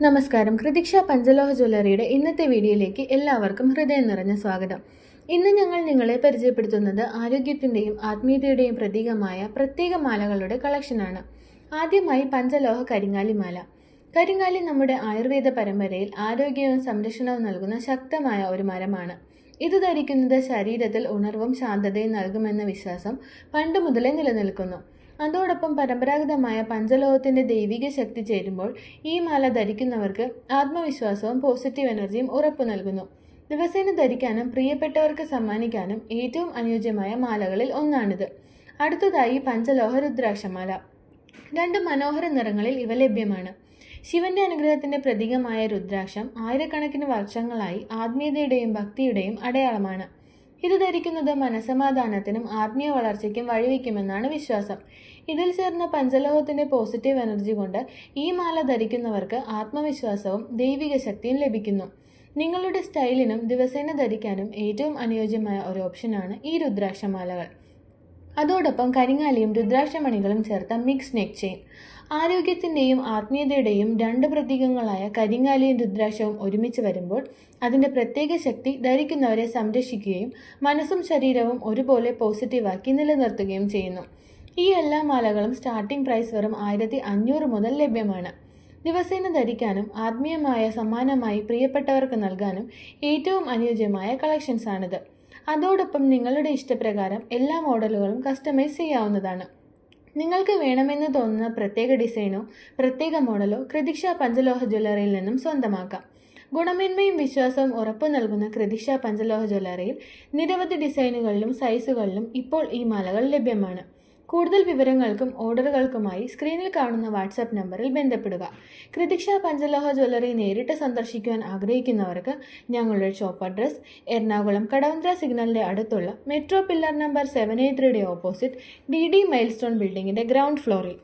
നമസ്കാരം. കൃതിക്ഷ പഞ്ചലോഹ ജ്വല്ലറിയുടെ ഇന്നത്തെ വീഡിയോയിലേക്ക് എല്ലാവർക്കും ഹൃദയം നിറഞ്ഞ സ്വാഗതം. ഇന്ന് ഞങ്ങൾ നിങ്ങളെ പരിചയപ്പെടുത്തുന്നത് ആരോഗ്യത്തിന്റെയും ആത്മീയതയുടെയും പ്രതീകമായ പ്രത്യേക മാലകളുടെ കളക്ഷനാണ്. ആദ്യമായി പഞ്ചലോഹ കരിങ്ങാലി മാല. കരിങ്ങാലി നമ്മുടെ ആയുർവേദ പരമ്പരയിൽ ആരോഗ്യവും സംരക്ഷണവും നൽകുന്ന ശക്തമായ ഒരു മരമാണ്. ഇത് ധരിക്കുന്നത് ശരീരത്തിൽ ഉണർവും ശാന്തതയും നൽകുമെന്ന വിശ്വാസം പണ്ട് മുതലേ നിലനിൽക്കുന്നു. അതോടൊപ്പം പരമ്പരാഗതമായ പഞ്ചലോഹത്തിന്റെ ദൈവിക ശക്തി ചേരുമ്പോൾ ഈ മാല ധരിക്കുന്നവർക്ക് ആത്മവിശ്വാസവും പോസിറ്റീവ് എനർജിയും ഉറപ്പു നൽകുന്നു. ദിവസേന ധരിക്കാനും പ്രിയപ്പെട്ടവർക്ക് സമ്മാനിക്കാനും ഏറ്റവും അനുയോജ്യമായ മാലകളിൽ ഒന്നാണിത്. അടുത്തതായി പഞ്ചലോഹ രുദ്രാക്ഷമാല രണ്ട് മനോഹര നിറങ്ങളിൽ ഇവ ലഭ്യമാണ്. ശിവന്റെ അനുഗ്രഹത്തിന്റെ പ്രതീകമായ രുദ്രാക്ഷം ആയിരക്കണക്കിന് വർഷങ്ങളായി ആത്മീയതയുടെയും ഭക്തിയുടെയും അടയാളമാണ്. ഇത് ധരിക്കുന്നത് മനസമാധാനത്തിനും ആത്മീയ വളർച്ചയ്ക്കും വഴിവെക്കുമെന്നാണ് വിശ്വാസം. ഇതിൽ ചേർന്ന പഞ്ചലോഹത്തിന്റെ പോസിറ്റീവ് എനർജി കൊണ്ട് ഈ മാല ധരിക്കുന്നവർക്ക് ആത്മവിശ്വാസവും ദൈവിക ശക്തിയും ലഭിക്കുന്നു. നിങ്ങളുടെ സ്റ്റൈലിനും ദിവസേന ധരിക്കാനും ഏറ്റവും അനുയോജ്യമായ ഒരു ഓപ്ഷനാണ് ഈ രുദ്രാക്ഷമാലകൾ. അതോടൊപ്പം കരിങ്ങാലിയും രുദ്രാക്ഷമണികളും ചേർത്ത മിക്സ് നെക്ക് ചെയിൻ. ആരോഗ്യത്തിന്റെയും ആത്മീയതയുടെയും രണ്ട് പ്രതീകങ്ങളായ കരിങ്ങാലിയും രുദ്രാക്ഷവും ഒരുമിച്ച് വരുമ്പോൾ അതിന്റെ പ്രത്യേക ശക്തി ധരിക്കുന്നവരെ സംരക്ഷിക്കുകയും മനസ്സും ശരീരവും ഒരുപോലെ പോസിറ്റീവാക്കി നിലനിർത്തുകയും ചെയ്യുന്നു. ഈ എല്ലാ മാലകളും സ്റ്റാർട്ടിംഗ് പ്രൈസ് വെറും ആയിരത്തി അഞ്ഞൂറ് മുതൽ ലഭ്യമാണ്. ദിവസേന ധരിക്കാനും ആത്മീയമായ സമ്മാനമായി പ്രിയപ്പെട്ടവർക്ക് നൽകാനും ഏറ്റവും അനുയോജ്യമായ കളക്ഷൻസ് ആണിത് അതോടൊപ്പം നിങ്ങളുടെ ഇഷ്ടപ്രകാരം എല്ലാ മോഡലുകളും കസ്റ്റമൈസ് ചെയ്യാവുന്നതാണ്. നിങ്ങൾക്ക് വേണമെന്ന് തോന്നുന്ന പ്രത്യേക ഡിസൈനോ പ്രത്യേക മോഡലോ കൃതിക്ഷ പഞ്ചലോഹ ജ്വല്ലറിയിൽ നിന്നും സ്വന്തമാക്കാം. ഗുണമേന്മയും വിശ്വാസവും ഉറപ്പു നൽകുന്ന കൃതിക്ഷ പഞ്ചലോഹ ജ്വല്ലറിയിൽ നിരവധി ഡിസൈനുകളിലും സൈസുകളിലും ഇപ്പോൾ ഈ മാലകൾ ലഭ്യമാണ്. കൂടുതൽ വിവരങ്ങൾക്കും ഓർഡറുകൾക്കുമായി സ്ക്രീനിൽ കാണുന്ന വാട്സാപ്പ് നമ്പറിൽ ബന്ധപ്പെടുക. കൃതിക്ഷ പഞ്ചലോഹ ജ്വല്ലറി നേരിട്ട് സന്ദർശിക്കുവാൻ ആഗ്രഹിക്കുന്നവർക്ക് ഞങ്ങളുടെ ഷോപ്പ് അഡ്രസ് എറണാകുളം കടവന്ത്ര സിഗ്നലിന്റെ അടുത്തുള്ള metro pillar number seven eight ത്രീയുടെ ഓപ്പോസിറ്റ് ഡി ഡി മൈൽസ്റ്റോൺ ബിൽഡിങ്ങിന്റെ ഗ്രൗണ്ട് ഫ്ലോറിൽ.